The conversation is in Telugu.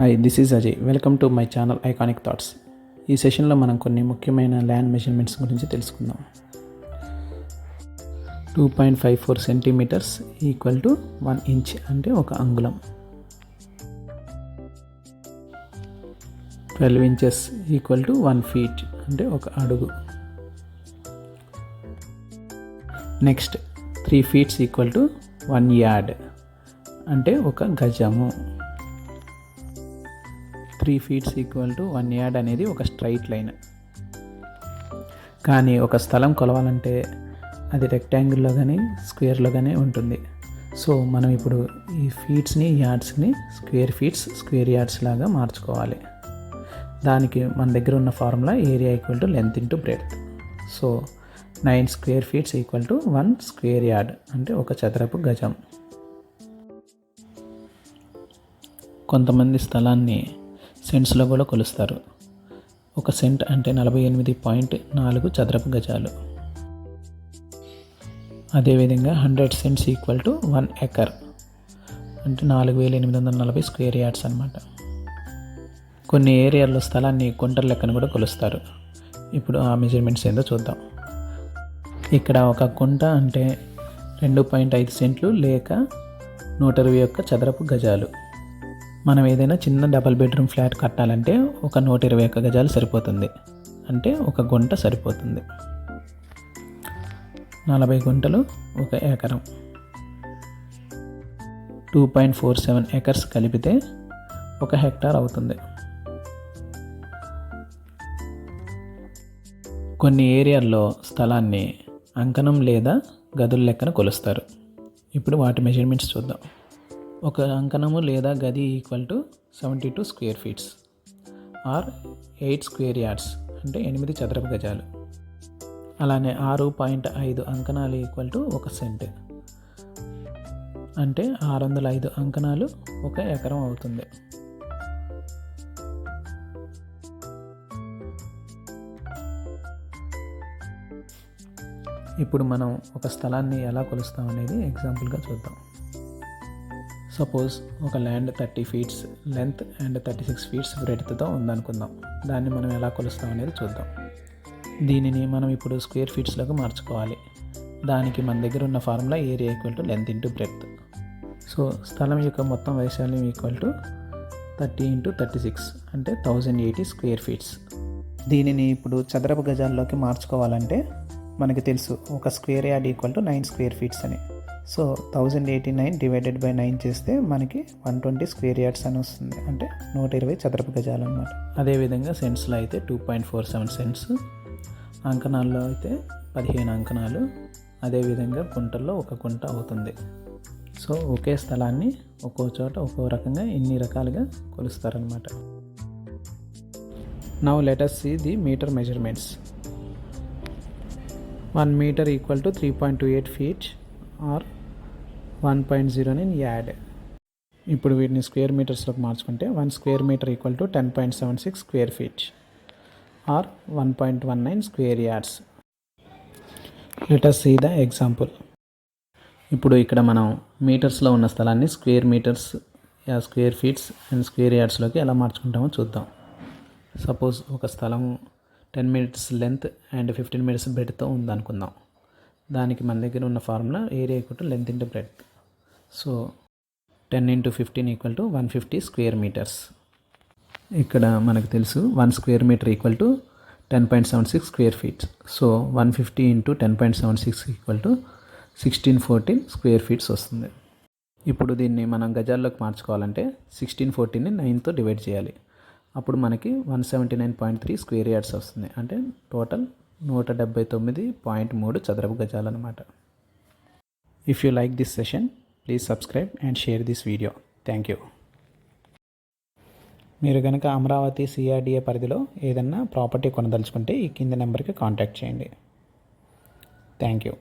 Hi this is Ajay welcome to my channel iconic thoughts ఈ సెషన్లో మనం కొన్ని ముఖ్యమైన ల్యాండ్ మెజర్మెంట్స్ గురించి తెలుసుకుందాం. Two point five four centimetres equal to one inch అంటే ఒక అంగుళం. Twelve inches equal to one feet అంటే ఒక అడుగు. Next three feets equal to one yard అంటే ఒక గజము. Three feets equal to one yard అనేది ఒక స్ట్రైట్ లైన్ కానీ ఒక స్థలం కొలవాలంటే అది రెక్టాంగిల్లో కానీ స్క్వేర్లో కానీ ఉంటుంది. సో మనం ఇప్పుడు ఈ ఫీట్స్ని యార్డ్స్ని స్క్వేర్ ఫీట్స్ స్క్వేర్ యార్డ్స్ లాగా మార్చుకోవాలి. దానికి మన దగ్గర ఉన్న formula area equal to length into breadth so nine square feets equal to one square yard అంటే ఒక చదరపు గజం. కొంతమంది స్థలాన్ని సెంట్స్లో కూడా కొలుస్తారు. ఒక సెంట్ అంటే నలభై ఎనిమిది పాయింట్ నాలుగు చదరపు గజాలు. అదేవిధంగా hundred cents equal to one acre. అంటే నాలుగు వేల ఎనిమిది వందల నలభై స్క్వేర్ యార్డ్స్ అనమాట కొన్ని ఏరియాల్లో స్థలాన్ని కుంటల లెక్కన కూడా కొలుస్తారు. ఇప్పుడు ఆ మెజర్మెంట్స్ ఏందో చూద్దాం. ఇక్కడ ఒక కుంట అంటే రెండు పాయింట్ ఐదు సెంట్లు లేక నూట ఇరవై ఒక్క చదరపు గజాలు. మనం ఏదైనా చిన్న డబల్ బెడ్రూమ్ ఫ్లాట్ కట్టాలంటే ఒక నూట ఇరవై ఒక్క గజాలు సరిపోతుంది. అంటే ఒక గుంట సరిపోతుంది. నలభై గుంటలు ఒక ఎకరం. Two point four seven acres కలిపితే ఒక హెక్టార్ అవుతుంది. కొన్ని ఏరియాల్లో స్థలాన్ని అంకణం లేదా గదుల లెక్కన కొలుస్తారు. ఇప్పుడు వాటి మెజర్మెంట్స్ చూద్దాం. ఒక అంకణము లేదా గది equal to seventy two square feets or eight square yards అంటే ఎనిమిది చదరపు గజాలు. అలానే ఆరు పాయింట్ ఐదు అంకణాలు ఈక్వల్ టు ఒక సెంట్ అంటే ఆరు వందల ఐదు అంకణాలు ఒక ఎకరం అవుతుంది. ఇప్పుడు మనం ఒక స్థలాన్ని ఎలా కొలుస్తాం అనేది ఎగ్జాంపుల్గా చూద్దాం. సపోజ్ ఒక land thirty feets length and thirty six feets బ్రెడ్త్తో ఉందనుకుందాం. దాన్ని మనం ఎలా కొలుస్తాం అనేది చూద్దాం. దీనిని మనం ఇప్పుడు స్క్వేర్ ఫీట్స్లోకి మార్చుకోవాలి. దానికి మన దగ్గర ఉన్న formula area equal to length into breadth. So స్థలం యొక్క మొత్తం వైశాల్యం equal to thirty into thirty six అంటే థౌజండ్ ఎయిటీ స్క్వేర్ ఫీట్స్. దీనిని ఇప్పుడు చదరపు గజాల్లోకి మార్చుకోవాలంటే మనకి తెలుసు ఒక square yard equal to nine square feets అని. So thousand eighty nine divided by nine చేస్తే మనకి వన్ ట్వంటీ స్క్వేర్ యార్డ్స్ అని వస్తుంది. అంటే నూట ఇరవై చదరపు గజాలు అనమాట అదేవిధంగా సెంట్స్లో అయితే two point four seven cents అంకణాల్లో అయితే పదిహేను అంకణాలు అదేవిధంగా కుంటల్లో ఒక కుంట అవుతుంది. సో ఒకే స్థలాన్ని ఒక్కో చోట ఒక్కో రకంగా ఇన్ని రకాలుగా కొలుస్తారనమాట now let's see the metre measurements one metre equal to three point two eight feet or one point zero nine yard. ఇప్పుడు వీటిని స్క్వేర్ మీటర్స్లోకి మార్చుకుంటే one square metre equal to ten point seven six square feet or one point one nine square yards. Let's see the example ఇప్పుడు ఇక్కడ మనం మీటర్స్లో ఉన్న స్థలాన్ని square metres square feets and square యార్డ్స్లోకి ఎలా మార్చుకుంటామో చూద్దాం. సపోజ్ ఒక స్థలం ten minutes length and fifteen minutes బ్రెడ్తో ఉందనుకుందాం. దానికి మన దగ్గర ఉన్న formula area equal length into breadth so ten into fifteen equal to one fifty square metres. ఇక్కడ మనకు తెలుసు one square metre equal to ten point seven six square feets so one fifty into ten point seven six equal to sixteen fourteen square feets వస్తుంది. ఇప్పుడు దీన్ని మనం గజాల్లోకి మార్చుకోవాలంటే సిక్స్టీన్ ఫోర్టీన్ని నైన్తో డివైడ్ చేయాలి. అప్పుడు మనకి one seventy nine point three square yards వస్తుంది. అంటే టోటల్ నూట డెబ్బై తొమ్మిది పాయింట్ మూడు చదరపు గజాలు అనమాట if you like this session please subscribe and share this video thank you మీరు కనుక అమరావతి సిఆర్డిఏ పరిధిలో ఏదన్నా ప్రాపర్టీ కొనదలుచుకుంటే ఈ కింద నెంబర్కి కాంటాక్ట్ చేయండి. Thank you